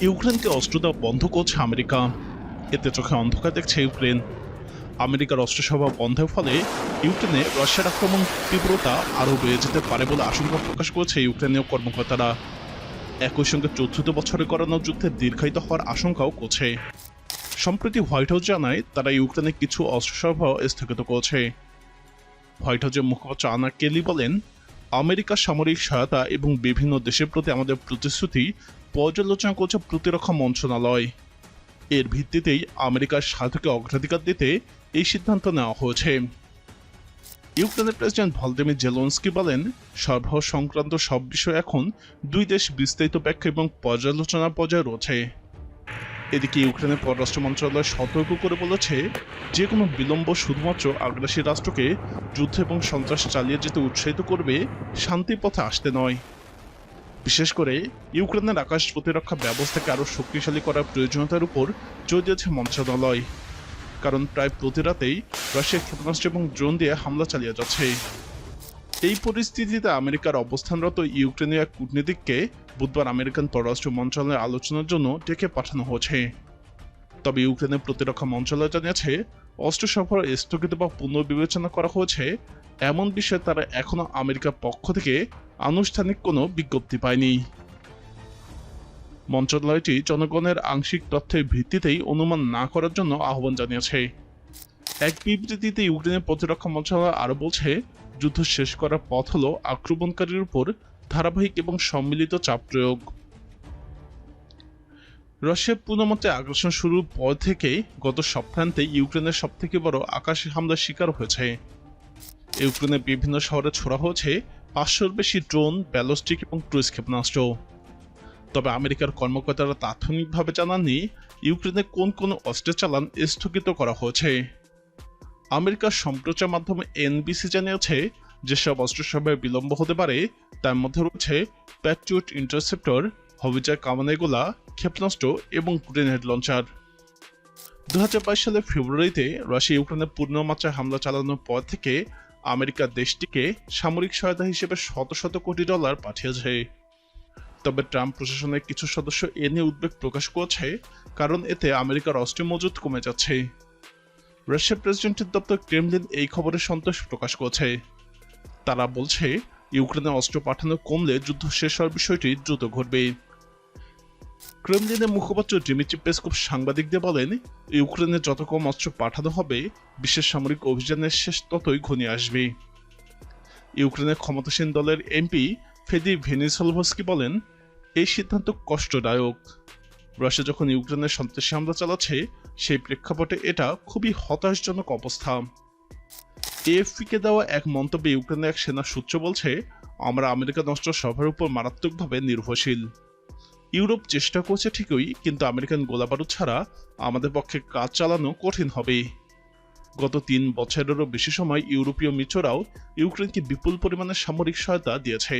ইউক্রেনকে অস্ত্র দেওয়া বন্ধ করছে আমেরিকা। এতে চোখে অন্ধকার দেখছে ইউক্রেন। আমেরিকার অস্ত্র সভা বন্ধের ফলে ইউক্রেনে রাশিয়ার আক্রমণ তীব্রতা আরও বেড়ে যেতে পারে বলে আশঙ্কা প্রকাশ করেছে ইউক্রেনীয় কর্মকর্তারা। একই সঙ্গে চতুর্থ বছরে করানো যুদ্ধে দীর্ঘায়িত হওয়ার আশঙ্কাও করছে। সম্প্রতি হোয়াইট হাউস জানায় তারা ইউক্রেনে কিছু অস্ত্র সরবরাহ স্থগিত করেছে। হোয়াইট হাউসের মুখপাত্র আনা কেলি বলেন, আমেরিকার সামরিক সহায়তা এবং বিভিন্ন দেশের প্রতি আমাদের প্রতিশ্রুতি পর্যালোচনা করছে প্রতিরক্ষা মন্ত্রণালয়। এর ভিত্তিতেই আমেরিকার স্বার্থকে অগ্রাধিকার দিতে এই সিদ্ধান্ত নেওয়া হয়েছে। ইউক্রেনের প্রেসিডেন্ট ভলদিমির জেলনস্কি বলেন সরবরাহ সংক্রান্ত সব বিষয় এখন দুই দেশ বিস্তারিত ব্যাখ্যা এবং পর্যালোচনা পর্যায়ে রয়েছে। এদিকে ইউক্রেনের পররাষ্ট্র মন্ত্রণালয় সতর্ক করে বলেছে যে কোনো বিলম্ব শুধুমাত্র আগ্রাসী রাষ্ট্রকে যুদ্ধ এবং সন্ত্রাস চালিয়ে যেতে উৎসাহিত করবে শান্তির পথে আসতে নয়। বিশেষ করে ইউক্রেনের আকাশ প্রতিরক্ষা ব্যবস্থাকে আরও শক্তিশালী করার প্রয়োজনীয়তার উপর জোর দিয়েছে মন্ত্রণালয়, কারণ প্রায় প্রতি রাতেই রাশিয়া ক্ষেপণাস্ত্র এবং ড্রোন দিয়ে হামলা চালিয়ে যাচ্ছে। এই পরিস্থিতিতে আমেরিকার অবস্থানরত ইউক্রেনীয় এক কূটনীতিককে বুধবার আমেরিকান পররাষ্ট্র মন্ত্রণালয়ে আলোচনার জন্য ডেকে পাঠানো হয়েছে। তবে ইউক্রেনের প্রতিরক্ষা মন্ত্রণালয় জানিয়েছে, অস্ত্র সরবরাহ স্থগিত বা পুনর্বিবেচনা করা হয়েছে। এমন বিষয়ে তারা এখনও আমেরিকার পক্ষ থেকে আনুষ্ঠানিক কোনো বিজ্ঞপ্তি পায়নি। মন্ত্রণালয়টি জনগণের আংশিক তথ্যের ভিত্তিতেই অনুমান না করার জন্য আহ্বান জানিয়েছে। এক বিবৃতিতে ইউক্রেনের প্রতিরক্ষা মন্ত্রণালয় আরও বলছে, যুদ্ধ শেষ করার পথ হল আক্রমণকারীর উপর ধারাবাহিক এবং সম্মিলিত চাপ প্রয়োগ। রাশিয়ার পূর্ণমাত্রায় আগ্রাসন শুরুর পর থেকেই গত সপ্তাহান্তে ইউক্রেনের সবথেকে বড় আকাশী হামলার শিকার হয়েছে। ইউক্রেনের বিভিন্ন শহরে ছোড়া হয়েছে পাঁচশোর বেশি ড্রোন, ব্যালস্টিক এবং ক্রুজ ক্ষেপণাস্ত্র। তবে আমেরিকার কর্মকর্তারা তাৎক্ষণিকভাবে জানাননি ইউক্রেনে কোন কোন অস্ত্রের চালান স্থগিত করা হয়েছে। আমেরিকার সম্প্রচার মাধ্যমে এনবিসি জানিয়েছে, যেসব অস্ত্র সরবরাহে বিলম্ব হতে পারে, তার মধ্যে রয়েছে প্যাট্রিয়ট ইন্টারসেপ্টর হবিজার কামানেগোলা ক্ষেপণাস্ত্র এবং গ্রেনেড লঞ্চার দু সালের ফেব্রুয়ারিতে রাশিয়া ইউক্রেনে পূর্ণমাত্রায় হামলা চালানোর পর থেকে আমেরিকা দেশটিকে সামরিক সহায়তা হিসেবে শত শত কোটি ডলার পাঠিয়েছে। তবে ট্রাম্প প্রশাসনের কিছু সদস্য এ নিয়ে উদ্বেগ প্রকাশ করেছে, কারণ এতে আমেরিকার অস্ত্র মজুত কমে যাচ্ছে। রাশিয়ার প্রেসিডেন্টের দপ্তর ক্রেমলিন এই খবরে সন্তোষ প্রকাশ করেছে। তারা বলছে, ইউক্রেনে অস্ত্র পাঠানো কমলে যুদ্ধ শেষ হওয়ার বিষয়টি দ্রুত ঘটবে। ক্রেমলিনের মুখপাত্র ডিমিট্রি পেসকপ সাংবাদিকদের বলেন, ইউক্রেনে যত কম অস্ত্র পাঠানো হবে, বিশ্বের সামরিক অভিযানের শেষ ততই ঘনিয়ে আসবে। ইউক্রেনের ক্ষমতাসীন দলের এমপি ফেদি ভেনিসলভস্কি বলেন, এই সিদ্ধান্ত কষ্টদায়ক। রাশিয়া যখন ইউক্রেনের সন্ত্রাসী হামলা চালাচ্ছে, সেই প্রেক্ষাপটে এটা খুবই হতাশজনক অবস্থা। এএফপিকে দেওয়া এক মন্তব্যে ইউক্রেনের এক সেনা সূত্র বলছে, আমরা আমেরিকান অস্ত্র সভার উপর মারাত্মকভাবে নির্ভরশীল। ইউরোপ চেষ্টা করছে ঠিকই, কিন্তু আমেরিকান গোলাবারুদ ছাড়া আমাদের পক্ষে কাজ চালানো কঠিন হবে। গত তিন বছরেরও বেশি সময় ইউরোপীয় মিত্ররাও ইউক্রেনকে বিপুল পরিমাণে সামরিক সহায়তা দিয়েছে।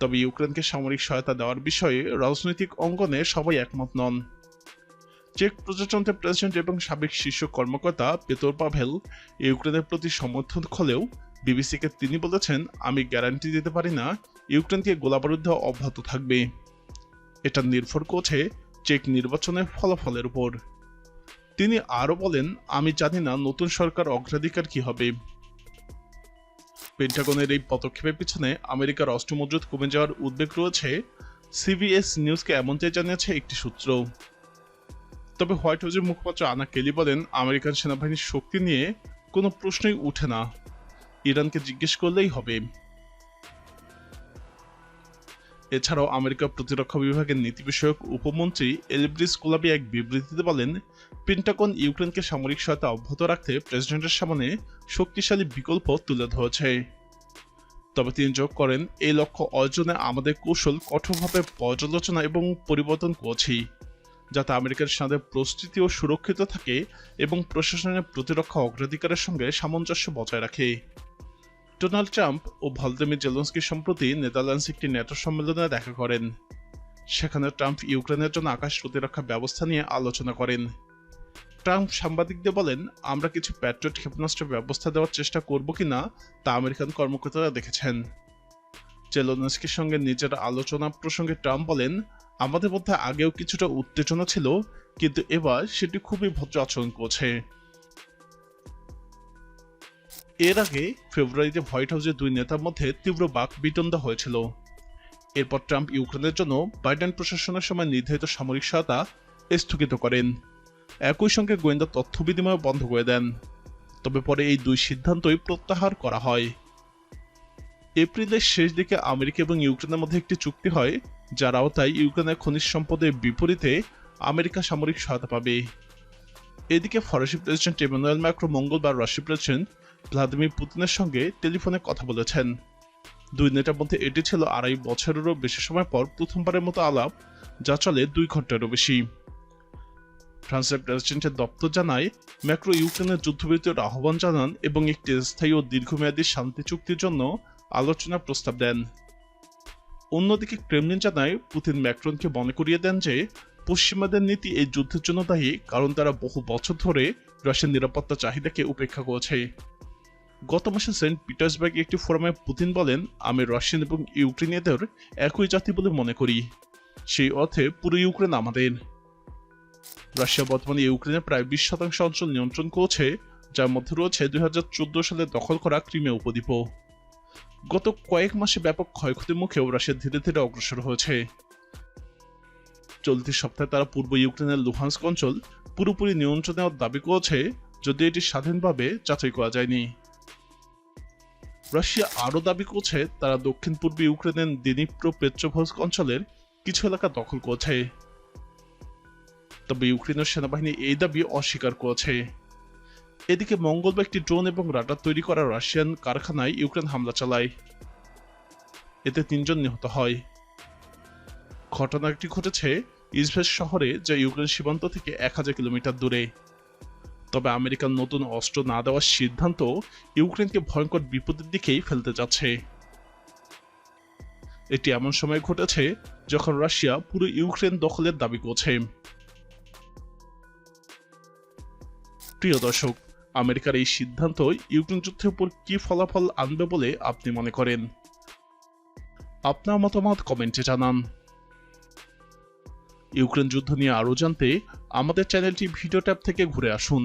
তবে ইউক্রেনকে সামরিক সহায়তা দেওয়ার বিষয়ে রাজনৈতিক অঙ্গনে সবাই একমত নন। চেক প্রজাতন্ত্রের প্রেসিডেন্ট এবং সাবেক শীর্ষ কর্মকর্তা পেতর পাভেল ইউক্রেনের প্রতি সমর্থন হলেও বিবিসিকে তিনি বলেছেন, আমি গ্যারান্টি দিতে পারি না, ইউক্রেনকে গোলাবারুদ দেওয়া অব্যাহত থাকবে। এটা নির্ভর করছে চেক নির্বাচনের ফলাফলের উপর। তিনি আরও বলেন, আমি জানি না নতুন সরকার অগ্রাধিকার কি হবে। পেন্টাগনের এই পদক্ষেপের পিছনে আমেরিকার অস্ত্র মজুত কমে যাওয়ার উদ্বেগ রয়েছে। সিবিএস নিউজকে এমনটাই জানিয়েছে একটি সূত্র। তবে হোয়াইট হাউসের মুখপাত্র আনা কেলি বলেন, আমেরিকান সেনাবাহিনীর শক্তি নিয়ে কোনো প্রশ্নই উঠে না। ইরানকে জিজ্ঞেস করলেই হবে। এছাড়াও আমেরিকার প্রতিরক্ষা বিভাগের নীতি বিষয়ক উপমন্ত্রী এলব্রিস কোলাবি এক বিবৃতিতে বলেন, পেন্টাগন ইউক্রেনকে সামরিক সহায়তা অব্যাহত রাখতে প্রেসিডেন্টের সামনে শক্তিশালী বিকল্প তুলে ধরেছে। তবে তিনি যোগ করেন, এই লক্ষ্য অর্জনে আমাদের কৌশল কঠোরভাবে পর্যালোচনা এবং পরিবর্তন করছি, যাতে আমেরিকার সাথে প্রস্তুতি ও সুরক্ষিত থাকে এবং প্রশাসনের প্রতিরক্ষা অগ্রাধিকারের সঙ্গে সামঞ্জস্য বজায় রাখে। ডোনাল্ড ট্রাম্প ও ভলদিমির জেলন্সকি সম্প্রতি নেদারল্যান্ডস একটি নেটো সম্মেলনে দেখা করেন। সেখানে ট্রাম্প ইউক্রেনের জন্য আকাশ প্রতিরক্ষা ব্যবস্থা নিয়ে আলোচনা করেন। ট্রাম্প সাংবাদিকদের বলেন, আমরা কিছু প্যাট্রিয়ট ক্ষেপণাস্ত্র ব্যবস্থা দেওয়ার চেষ্টা করব কিনা তা আমেরিকান কর্মকর্তারা দেখেছেন। জেলোনস্কির সঙ্গে নিজের আলোচনা প্রসঙ্গে ট্রাম্প বলেন, আমাদের মধ্যে আগেও কিছুটা উত্তেজনা ছিল, কিন্তু এবার সেটি খুবই ভদ্র আচরণ করছে। এর আগে ফেব্রুয়ারিতে হোয়াইট হাউসের দুই নেতার মধ্যে তীব্র বাক বিতন্দা হয়েছিল। এরপর ট্রাম্প ইউক্রেনের জন্য বাইডেন প্রশাসনের সময় নির্ধারিত সামরিক সহায়তা স্থগিত করেন। একই সঙ্গে গোয়েন্দা তথ্য বিনিময় বন্ধ করে দেন। তবে পরে এই দুই সিদ্ধান্তই প্রত্যাহার করা হয়। এপ্রিলের শেষ দিকে আমেরিকা এবং ইউক্রেনের মধ্যে একটি চুক্তি হয়, যার আওতায় ইউক্রেনের খনিজ সম্পদের বিপরীতে আমেরিকা সামরিক সহায়তা পাবে। এদিকে ফরাসি প্রেসিডেন্ট ইমানুয়েল ম্যাক্রো মঙ্গলবার রাশিয়ার প্রেসিডেন্ট ভ্লাদিমির পুতিনের সঙ্গে টেলিফোনে কথা বলেছেন। দুই নেতার মধ্যে এটি ছিল আড়াই বছরেরও বেশি সময় পর প্রথমবারের মতো আলাপ, যা চলে দুই ঘন্টারও বেশি। ফ্রান্সের প্রেসিডেন্টের দপ্তর জানায়, ম্যাক্রো ইউক্রেনের যুদ্ধবিরতির আহ্বান জানান এবং একটি স্থায়ী ও দীর্ঘমেয়াদী শান্তি চুক্তির জন্য আলোচনা প্রস্তাব দেন। অন্যদিকে ক্রেমলিন জানায়, পুতিন ম্যাক্রনকে মনে করিয়ে দেন যে, পশ্চিমাদের নীতি এই যুদ্ধের জন্য দায়ী, কারণ তারা বহু বছর ধরে রাশিয়ার নিরাপত্তা চাহিদাকে উপেক্ষা করেছে। গত মাসে সেন্ট পিটার্সবার্গে একটি ফোরামে পুতিন বলেন, আমি রাশিয়ান এবং ইউক্রেনীয়দের একই জাতি বলে মনে করি। সেই অর্থে পুরো ইউক্রেন আমাদের। রাশিয়া বর্তমানে ইউক্রেনের প্রায় বিশ শতাংশ অঞ্চল নিয়ন্ত্রণ করছে, যার মধ্যে রয়েছে দুই সালে দখল করা ক্রিমিয়া উপদ্বীপ। গত কয়েক মাসে ব্যাপক ক্ষয়ক্ষতির মুখেও রাশিয়া ধীরে ধীরে অগ্রসর হয়েছে। চলতি সপ্তাহে তারা পূর্ব ইউক্রেনের লুহান্স্ক অঞ্চল পুরোপুরি নিয়ন্ত্রণে নেওয়ার দাবি করেছে যদি এটি স্বাধীনভাবে যাচাই করা যায়নি। রাশিয়া আরও দাবি করছে তারা দক্ষিণ পূর্ব ইউক্রেনের দিনিপ্রো পেট্রোভস্ক অঞ্চলের কিছু এলাকা দখল করেছে। তবে ইউক্রেনের সেনাবাহিনী এই দাবি অস্বীকার করেছে। এদিকে মঙ্গলবার একটি ড্রোন এবং রাডার তৈরি করা রাশিয়ান কারখানায় ইউক্রেন হামলা চালায়। এতে তিনজন নিহত হয়। ঘটনাটি ঘটেছে ইসভেস শহরে, যা ইউক্রেন সীমান্ত থেকে এক হাজার কিলোমিটার দূরে। তবে আমেরিকার নতুন অস্ত্র না দেওয়ার সিদ্ধান্ত ইউক্রেনকে ভয়ঙ্কর বিপদের দিকেই ফেলতে যাচ্ছে। এটি এমন সময় ঘটেছে যখন রাশিয়া পুরো ইউক্রেন দখলের দাবি করছে। প্রিয় দর্শক, আমেরিকার এই সিদ্ধান্ত ইউক্রেন যুদ্ধের উপর কি ফলাফল আনবে বলে আপনি মনে করেন? আপনার মতামত কমেন্টে জানান। ইউক্রেন যুদ্ধ নিয়ে আরও জানতে আমাদের চ্যানেলটি ভিডিও ট্যাব থেকে ঘুরে আসুন।